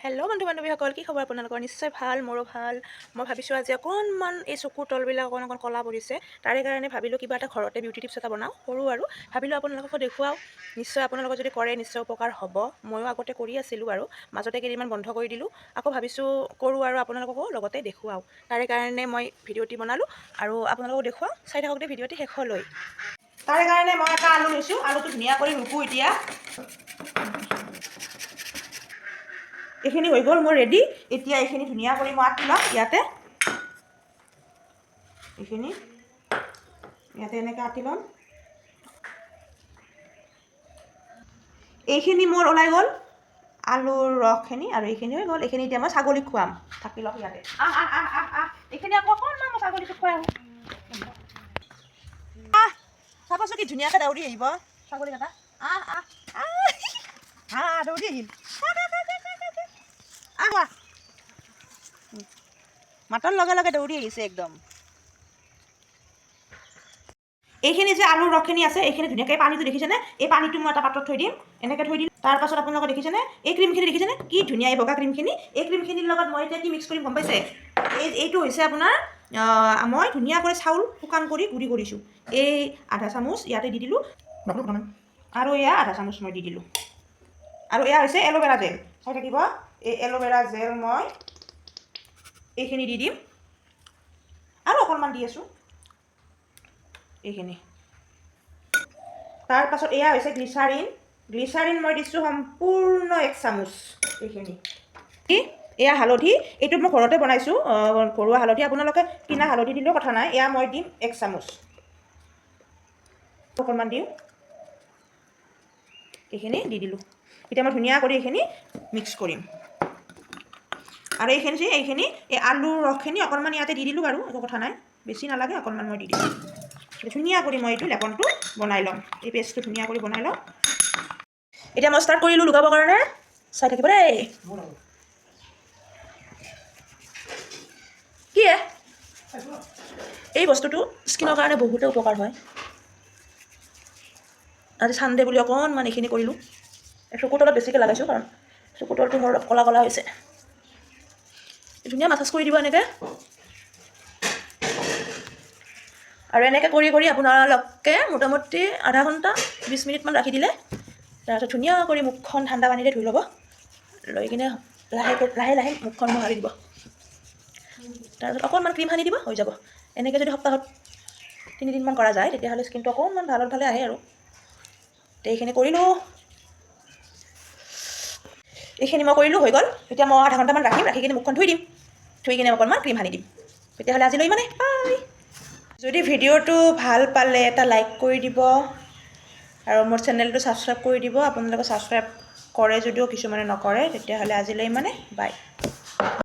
Hello' বন্ধু বান্ধৱীসকল কি খবৰ আপোনালোকৰ? নিশ্চয় ভাল মোৰো ভাল। মই ভাবিছোঁ আজি অকণমান এই চকুৰ তলবিলাক অকণ অকণ ক'লা পৰিছে। তাৰে কাৰণে ভাবিলোঁ কিবা এটা ঘৰতে বিউটি টিপছ এটা বনাওঁ কৰোঁ আৰু। ভাবিলোঁ আপোনালোককো দেখুৱাওঁ। নিশ্চয় আপোনালোকৰ যদি কৰে নিশ্চয় উপকাৰ হ'ব। ময়ো আগতে কৰি আছিলোঁ আৰু মাজতে কেইদিনমান বন্ধ কৰি দিলোঁ। আকৌ ভাবিছোঁ কৰোঁ আৰু আপোনালোককো লগতে দেখুৱাওঁ। তাৰে কাৰণে মই ভিডিঅ'টি বনালোঁ আৰু আপোনালোকক দেখুৱাওঁ। চাই থাকক দে ভিডিঅ'টি শেষলৈ। তাৰে কাৰণে মই এটা আলু লৈছোঁ। আলুটো ধুনীয়া কৰি ৰুকোঁ এতিয়া। এইখিনি হৈ গ'ল মোৰ ৰেডি এতিয়া এইখিনি ধুনীয়া কৰি মই আঁকি ল'ম ইয়াতে। এইখিনি। ইয়াতে এনেকৈ আঁকি ল'ম। এইখিনি মোৰ ওলাই গ'ল। আলুৰ ৰসখিনি, আৰু এইখিনি হৈ গ'ল। এইখিনি এতিয়া মই ছাগলীক খুৱাম। থাকি লওক ইয়াতে। আহ আহ আহ আহ আহ। এইখিনি আকৌ অকণমান মই ছাগলীটোক খুৱাই আহোঁ, চাবচোন কি ধুনীয়াকৈ দৌৰি আহিব। ছাগলীকেইটা আহ আহ আহ। দৌৰি আহিল। আহ। মাতৰ লগে লগে দৌৰি আহিছে একদম। এইখিনি যে আলুৰ ৰসখিনি আছে, এইখিনি ধুনীয়াকৈ পানীটো দেখিছেনে? এই পানীটো মই এটা পাত্ৰত থৈ দিম, এনেকৈ থৈ দিম। তাৰপাছত আপোনালোকে দেখিছেনে? এই ক্ৰীমখিনি দেখিছেনে? কি ধুনীয়া এই বগা ক্ৰীমখিনি। এই ক্ৰীমখিনিৰ লগত মই এতিয়া কি মিক্স কৰিম গম পাইছে? এই, এইটো হৈছে আপোনাৰ মই ধুনীয়াকৈ চাউল শুকান কৰি গুড়ি কৰিছোঁ। এই আধা চামুচ ইয়াতে দি দিলোঁ। আৰু এয়া আধা চামুচ মই দি দিলোঁ। আৰু এয়া হৈছে এল'ভেৰা জেল। চাই থাকিব। এই এল'ভেৰা জেল মই এইখিনি দি দিম। আৰু অকণমান দি আছোঁ। এইখিনি। তাৰপাছত এয়া হৈছে গ্লিচাৰিন গ্লিচাৰিন মই দিছোঁ সম্পূৰ্ণ এক চামুচ। এইখিনি? এয়া হালধি। এইটো মই ঘৰতে বনাইছোঁ। ঘৰুৱা হালধি। আপোনালোকে কিনা হালধি দিলেও কথা নাই। এয়া মই দিম এক চামুচ। অকণমান দিওঁ। এইখিনি দি দিলোঁ। এতিয়া মই ধুনীয়া কৰি এইখিনি মিক্স কৰিম। আৰু এইখিনি যে, এইখিনি, এই আলুৰ ৰসখিনি অকণমান ইয়াতে দি দিলোঁ বাৰু, একো কথা নাই। বেছি নালাগে, অকণমান মই দি দিলোঁ ধুনীয়া কৰি মই এইটো লেপনটো বনাই ল'ম। এই পেষ্টটো ধুনীয়া কৰি বনাই ল'ম এতিয়া মই ষ্টাৰ্ট কৰিলোঁ লগাবৰ কাৰণে। চাই থাকিব দেই। কি? এই বস্তুটো স্কিনৰ কাৰণে বহুতে উপকাৰ হয়। আজি চানডে বুলি অকণমান এইখিনি কৰিলোঁ। চকুৰ তলত বেছিকৈ লগাইছোঁ কাৰণ চকুৰ তলটো মোৰ ক'লা ক'লা হৈছে। ধুনীয়া মাছাজ কৰি দিব এনেকৈ। আৰু এনেকৈ কৰি কৰি আপোনালোকে মোটামুটি আধা ঘণ্টা বিছ মিনিটমান ৰাখি দিলে। তাৰপিছত ধুনীয়া কৰি মুখখন ঠাণ্ডা পানীৰে ধুই ল'ব। লৈ কিনে লাহেকৈ লাহে লাহে মুখখন মোহাৰি দিব। তাৰপিছত অকণমান ক্ৰীম সানি দিব, হৈ যাব। এনেকৈ যদি সপ্তাহত তিনিদিনমান কৰা যায়, তেতিয়াহ'লে স্কিনটো অকণমান ভালত ভালে আহে আৰু। এইখিনি কৰিলোঁ। এইখিনি মই কৰিলোঁ, হৈ গ'ল। এতিয়া মই আধা ঘণ্টামান ৰাখিম, ৰাখি কিনে মুখখন ধুই দিম। ধুই কিনে অকণমান ক্ৰীম সানি দিম। তেতিয়াহ'লে আজিলৈ মানে বাই। যদি ভিডিঅ'টো ভালো পালে এটা লাইক কৰি দিব আৰু মোৰ চেনেলটো ছাবস্ক্ৰাইব কৰি দিব। আপোনালোকে ছাবস্ক্ৰাইব কৰে যদিও, কিছুমানে নকৰে, তেতিয়াহ'লে আজিলৈ মানে বাই।